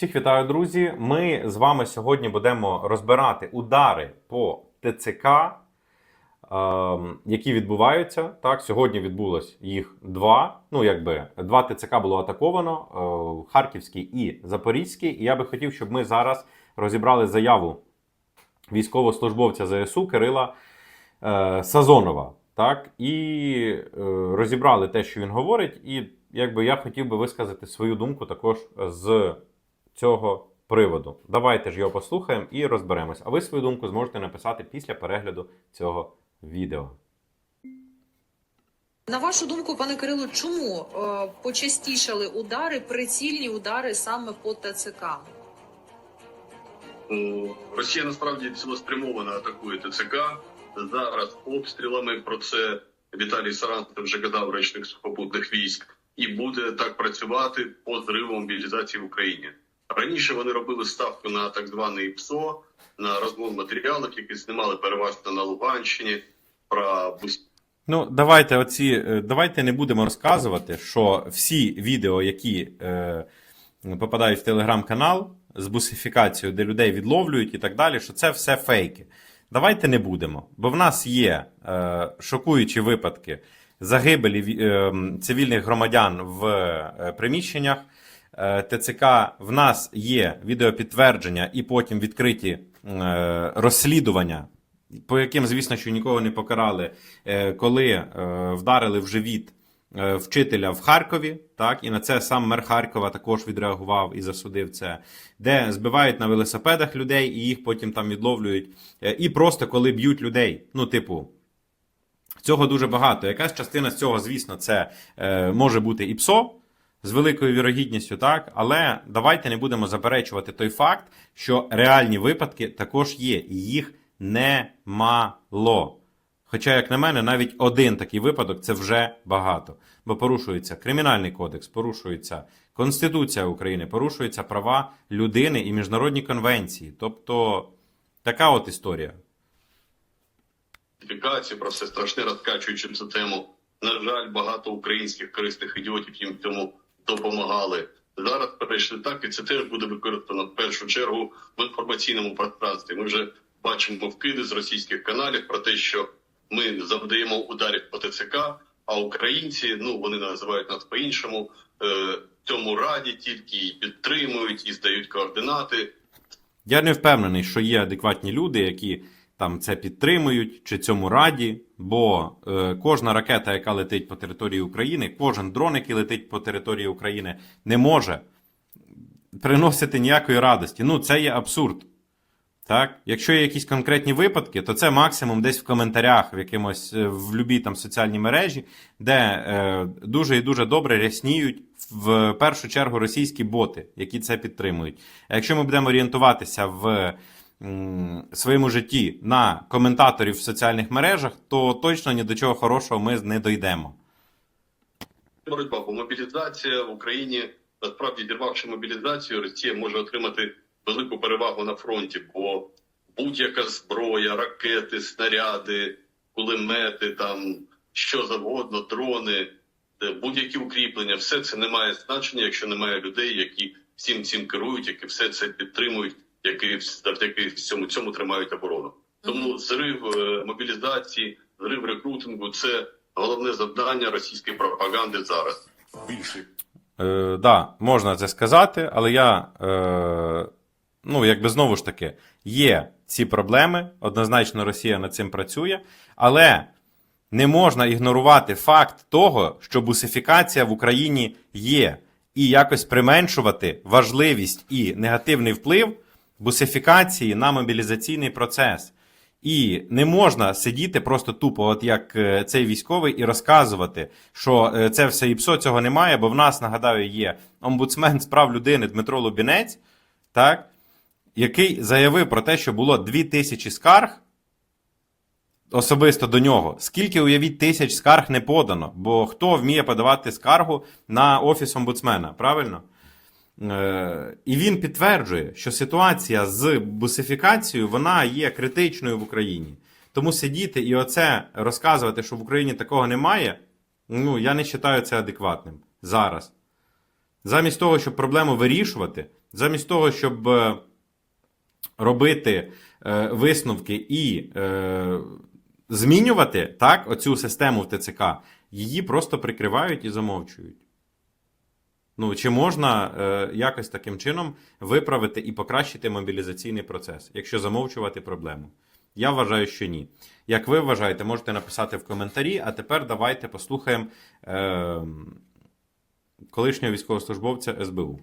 Всіх вітаю, друзі. Ми з вами сьогодні будемо розбирати удари по ТЦК, ем, які відбуваються. Так, сьогодні відбулось їх два. Ну, якби два ТЦК було атаковано: е, Харківський і Запорізький. І я би хотів, щоб ми зараз розібрали заяву військовослужбовця ЗСУ Кирила е, Сазонова. Так, і е, розібрали те, що він говорить, і якби я хотів би висказати свою думку також з цього приводу. Давайте ж його послухаємо і розберемось. А ви свою думку зможете написати після перегляду цього відео. На вашу думку, пане Кирило, чому е, почастішали удари, прицільні удари саме по ТЦК? М, Росія насправді цілеспрямовано атакує ТЦК. Зараз обстрілами про це Віталій Саранцев вже казав речник сухопутних військ, і буде так працювати по зриву мобілізації в Україні. Раніше вони робили ставку на так званий ПСО, на розмов матеріалах, які знімали переважно на Луганщині. Про Ну, давайте оці, е, давайте не будемо розказувати, що всі відео, які е, попадають в телеграм-канал з бусифікацією, де людей відловлюють і так далі, що це все фейки. Давайте не будемо, бо в нас є е, шокуючі випадки загибелі е, цивільних громадян в е, приміщеннях. Е, ТЦК в нас є відеопідтвердження і потім відкриті е, розслідування, по яким, звісно, що нікого не покарали, е, коли вдарили в живіт вчителя в Харкові, так, і на це сам мер Харкова також відреагував і засудив це, де збивають на велосипедах людей і їх потім там відловлюють. І просто коли б'ють людей. Ну, типу, цього дуже багато. Якась частина з цього, звісно, це е, може бути і ПСО з великою вірогідністю, так, але давайте не будемо заперечувати той факт, що реальні випадки також є, і їх немало. Хоча, як на мене, навіть один такий випадок це вже багато. Бо порушується Кримінальний кодекс, порушується Конституція України, порушуються права людини і міжнародні конвенції. Тобто така от історія. про все страшне розкачуючи цю тему. На жаль, багато українських корисних ідіотів їм в цьому допомагали. Зараз перейшли так, і це теж буде використано в першу чергу в інформаційному пространстві. Ми вже бачимо вкиди з російських каналів про те, що ми завдаємо ударів по ТЦК, а українці, ну вони називають нас по-іншому, е, цьому раді тільки і підтримують і здають координати. Я не впевнений, що є адекватні люди, які там це підтримують чи цьому раді, бо е, кожна ракета, яка летить по території України, кожен дрон, який летить по території України, не може приносити ніякої радості. Ну, це є абсурд. Так? Якщо є якісь конкретні випадки, то це максимум десь в коментарях, в якимось е, в любій там соціальній мережі, де е, дуже і дуже добре рясніють в першу чергу російські боти, які це підтримують. А якщо ми будемо орієнтуватися в своєму житті на коментаторів в соціальних мережах, то точно ні до чого хорошого ми не дійдемо. боротьба, бо мобілізація в Україні насправді зірвавши мобілізацію, Росія може отримати велику перевагу на фронті, бо будь-яка зброя, ракети, снаряди, кулемети, там що завгодно, дрони, будь-які укріплення, все це не має значення, якщо немає людей, які всім цим керують, які все це підтримують, які завдяки всьому цьому тримають оборону. Тому зрив е, мобілізації, зрив рекрутингу це головне завдання російської пропаганди зараз. більше Е, да, можна це сказати, але я, е, ну, якби знову ж таки, є ці проблеми, однозначно Росія над цим працює, але не можна ігнорувати факт того, що бусифікація в Україні є, і якось применшувати важливість і негативний вплив бусифікації на мобілізаційний процес. І не можна сидіти просто тупо, от як е, цей військовий, і розказувати, що е, це все ІПСО цього немає, бо в нас, нагадаю, є омбудсмен з прав людини Дмитро Лубінець, так, який заявив про те, що було 2000 скарг особисто до нього. Скільки, уявіть, тисяч скарг не подано? Бо хто вміє подавати скаргу на офіс омбудсмена, правильно? Е, І він підтверджує, що ситуація з бусифікацією вона є критичною в Україні. Тому сидіти і оце розказувати, що в Україні такого немає, ну я не вважаю це адекватним зараз. Замість того, щоб проблему вирішувати, Замість того, щоб е, робити е, висновки і е, змінювати так, оцю систему в ТЦК, її просто прикривають і замовчують. Ну, чи можна е, якось таким чином виправити і покращити мобілізаційний процес, якщо замовчувати проблему? Я вважаю, що ні. Як ви вважаєте, можете написати в коментарі. А тепер давайте послухаємо е, колишнього військовослужбовця СБУ.